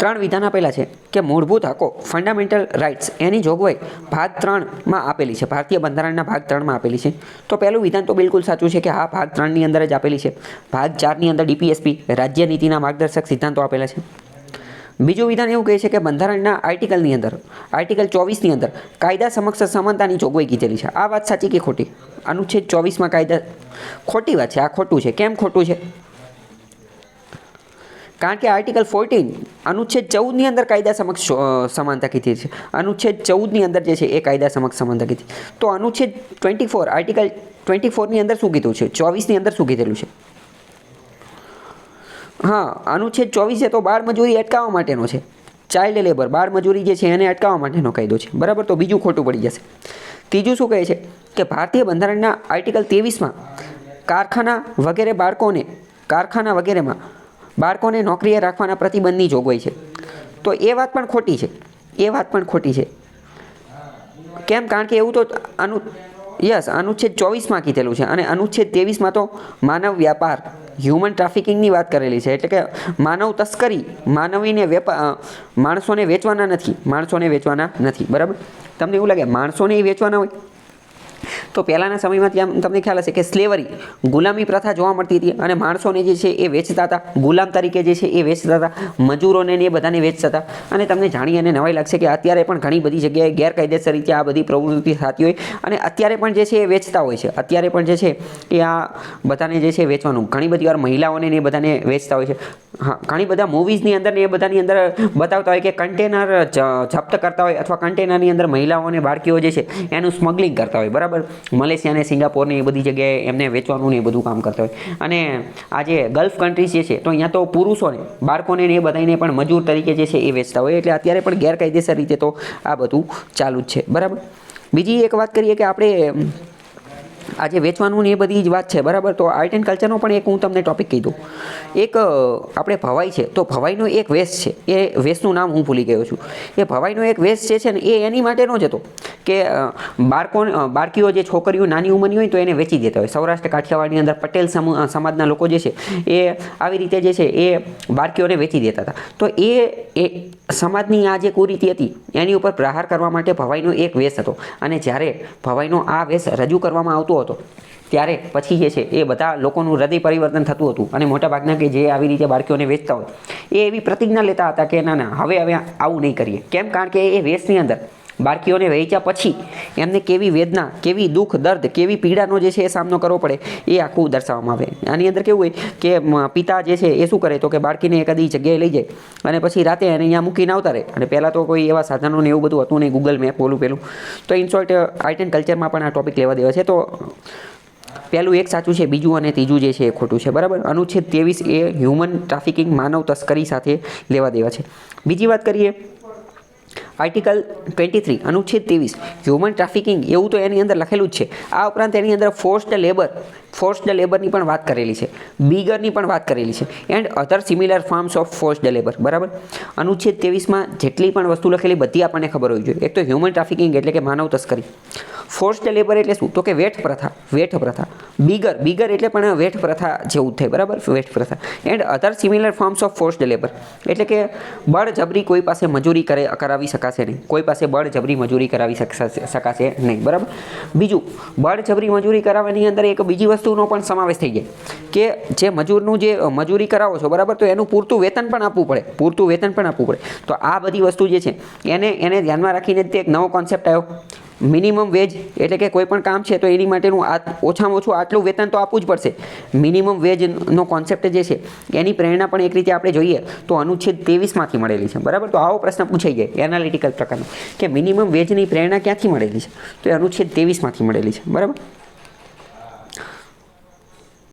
ત્રણ વિધાન આપેલા છે કે મૂળભૂત હકો ફંડામેન્ટલ રાઇટ્સ એની જોગવાઈ ભાગ ત્રણમાં આપેલી છે. ભારતીય બંધારણના ભાગ ત્રણમાં આપેલી છે. તો પહેલું વિધાન તો બિલકુલ સાચું છે કે હા ભાગ ત્રણની અંદર જ આપેલી છે. ભાગ ચારની અંદર ડીપીએસપી રાજ્ય નીતિના માર્ગદર્શક સિદ્ધાંતો આપેલા છે. બીજું વિધાન એવું કહે છે કે બંધારણના આર્ટિકલની અંદર, આર્ટિકલ ચોવીસની અંદર કાયદા સમક્ષ સમાનતાની જોગવાઈ કીધેલી છે. આ વાત સાચી કે ખોટી? અનુચ્છેદ ચોવીસમાં કાયદા, ખોટી વાત છે. આ ખોટું છે. કેમ ખોટું છે? કારણ કે આર્ટિકલ ફોર્ટીન અનુચ્છેદ ચૌદની અંદર કાયદા સમક્ષ સમાનતા કીધી છે. અનુચ્છેદ ચૌદની અંદર જે છે એ કાયદા સમક્ષ સમાનતા કીધી. તો અનુચ્છેદ ટ્વેન્ટી ફોર આર્ટિકલ ટ્વેન્ટી ફોરની અંદર શું કીધું છે? ચોવીસની અંદર શું કીધેલું છે? હા, અનુચ્છેદ ચોવીસ છે તો બાળ મજૂરી અટકાવવા માટેનો છે. ચાઇલ્ડ લેબર બાળ મજૂરી જે છે એને અટકાવવા માટેનો કાયદો છે. બરાબર? તો બીજું ખોટું પડી જશે. ત્રીજું શું કહે છે? કે ભારતીય બંધારણના આર્ટિકલ ત્રેવીસમાં કારખાના વગેરે બાળકોને, કારખાના વગેરેમાં બાળકોને નોકરીએ રાખવાના પ્રતિબંધની જોગવાઈ છે. તો એ વાત પણ ખોટી છે. એ વાત પણ ખોટી છે. કેમ? કારણ કે એવું તો અનુ, યસ, અનુચ્છેદ ચોવીસમાં કીધેલું છે અને અનુચ્છેદ ત્રેવીસમાં તો માનવ વ્યાપાર હ્યુમન ટ્રાફિકિંગની વાત કરેલી છે. એટલે કે માનવ તસ્કરી, માનવીને વેપા માણસોને વેચવાના નથી. માણસોને વેચવાના નથી. બરાબર? તમને એવું લાગે માણસોને એ વેચવાના હોય? તો પહેલાંના સમયમાં ત્યાં તમને ખ્યાલ હશે કે સ્લેવરી ગુલામી પ્રથા જોવા મળતી હતી અને માણસોને જે છે એ વેચતા હતા. ગુલામ તરીકે જે છે એ વેચતા હતા. મજૂરોને એ બધાને વેચતા હતા. અને તમને જાણી અને નવાઈ લાગશે કે અત્યારે પણ ઘણી બધી જગ્યાએ ગેરકાયદેસર રીતે આ બધી પ્રવૃત્તિ થતી હોય અને અત્યારે પણ જે છે એ વેચતા હોય છે. અત્યારે પણ જે છે એ આ બધાને જે છે વેચવાનું. ઘણી બધી વાર મહિલાઓને એ બધાને વેચતા હોય છે. હા, ઘણી બધા મૂવીઝની અંદર ને એ બધાની અંદર બતાવતા હોય કે કન્ટેનર જપ્ત કરતા હોય અથવા કન્ટેનરની અંદર મહિલાઓ અને બાળકીઓ જે છે, એનું સ્મગલિંગ કરતા હોય, બરાબર? મલેશિયા અને સિંગાપોરની એ બધી જગ્યાએ એમને વેચવાનું ને એ બધું કામ કરતા હોય. અને આ જે ગલ્ફ કન્ટ્રીઝ જે છે, તો અહીંયા તો પુરુષોને, બાળકોને એ બધાને પણ મજૂર તરીકે જે છે, એ વેચતા હોય. એટલે અત્યારે પણ ગેરકાયદેસર રીતે તો આ બધું ચાલુ જ છે, બરાબર? બીજી એક વાત કરીએ કે આપણે આજે વેચવાનું ને એ બધી જ વાત છે, બરાબર? તો આર્ટ એન્ડ કલ્ચરનો પણ એક હું તમને ટોપિક દઉં. એક આપણે ભવાઈ છે, તો ભવાઈનો એક વેશ છે, એ વેશનું નામ હું ભૂલી ગયો છું. એ ભવાઈનો એક વેશ જે છે ને, એ એની માટેનો જ હતો કે બાળકો બાળકીઓ જે છોકરીઓ નાની ઉંમરની હોય તો એને વેચી દેતા હોય. સૌરાષ્ટ્ર કાઠિયાવાડની અંદર પટેલ સમાજના લોકો જે છે, એ આવી રીતે જે છે, એ બાળકીઓને વેચી દેતા હતા. તો એ એ સમાજની આ જે કુરીતિ હતી, એની ઉપર પ્રહાર કરવા માટે ભવાઈનો એક વેશ હતો. અને જ્યારે ભવાઈનો આ વેશ રજૂ કરવામાં આવતો હતો. ત્યારે પછી જે છે, એ બધા લોકોનું હૃદય પરિવર્તન થતું હતું અને મોટાભાગના કે જે આવી રીતે બાળકીઓને વેચતા હોય, એ એવી પ્રતિજ્ઞા લેતા હતા કે ના ના, હવે હવે આવું નહીં કરીએ. કેમ? કારણ કે એ વેશની અંદર બાળકીઓને વહેંચ્યા પછી એમને કેવી વેદના, કેવી દુઃખ, દર્દ, કેવી પીડાનો જે છે એ સામનો કરવો પડે એ આખું દર્શાવવામાં આવે. આની અંદર કેવું હોય કે પિતા જે છે એ શું કરે તો કે બાળકીને કદી જગ્યાએ લઈ જાય અને પછી રાતે એને અહીંયા મૂકીને આવતા રહે. અને પહેલાં તો કોઈ એવા સાધનો ને એવું બધું હતું નહીં ગૂગલ મેપ, ઓલું પેલું. તો ઇન શોર્ટ આર્ટ એન્ડ કલ્ચરમાં પણ આ ટોપિક લેવા દેવા છે. તો પહેલું એક સાચું છે, બીજું અને ત્રીજું જે છે એ ખોટું છે. બરાબર? અનુચ્છેદ ત્રેવીસ એ હ્યુમન ટ્રાફિકિંગ માનવ તસ્કરી સાથે લેવા દેવા છે. બીજી વાત કરીએ આર્ટિકલ ટ્વેન્ટી થ્રી અનુચ્છેદ ત્રેવીસ. હ્યુમન ટ્રાફિકિંગ એવું તો એની અંદર લખેલું જ છે. આ ઉપરાંત એની અંદર ફોર્સ્ડ લેબર ફોર્સ્ડ લેબરની પણ વાત કરેલી છે. બીગરની પણ વાત કરેલી છે. And other similar forms of forced labour બરાબર? અનુચ્છેદ ત્રેવીસમાં જેટલી પણ વસ્તુ લખેલી બધી આપણને ખબર હોવી જોઈએ. એક તો હ્યુમન ટ્રાફિકિંગ એટલે કે માનવ તસ્કરી. ફોર્સ્ડ લેબર એટલે શું? તો કે વેઠ પ્રથા વેઠ પ્રથા બીગર બીગર એટલે પણ વેઠ પ્રથા જેવું થાય, બરાબર? વેઠ પ્રથા and other similar forms of forced labour એટલે કે બળજબરી કોઈ પાસે મજૂરી કરે, કરાવી શકાશે નહીં. કોઈ પાસે બળજબરી મજૂરી કરાવી શકાશે નહીં, બરાબર? બીજું બળજબરી મજૂરી કરાવવાની અંદર એક બીજી વસ્તુનો પણ સમાવેશ થઈ જાય. કે જે મજૂરનું જે મજૂરી કરાવો છો, બરાબર? તો એનું પૂરતું વેતન પણ આપવું પડે. પૂરતું વેતન પણ આપવું પડે. તો આ બધી વસ્તુ જે છે, એને એને ધ્યાનમાં રાખીને તે એક નવો કોન્સેપ્ટ આવ્યો. મિનિમમ વેજ એટલે કે કોઈ પણ કામ છે તો એની માટેનું આ ઓછામાં ઓછું આટલું વેતન તો આપવું જ પડશે. મિનિમમ વેજનો કોન્સેપ્ટ જે છે, એની પ્રેરણા પણ એક રીતે આપણે જોઈએ તો અનુચ્છેદ ત્રેવીસમાંથી મળેલી છે. બરાબર? તો આવો પ્રશ્ન પૂછાઈ જાય એનાલિટિકલ પ્રકારનો. કે મિનિમમ વેજની પ્રેરણા ક્યાંથી મળેલી છે? તો એ અનુચ્છેદ ત્રેવીસમાંથી મળેલી છે. બરાબર?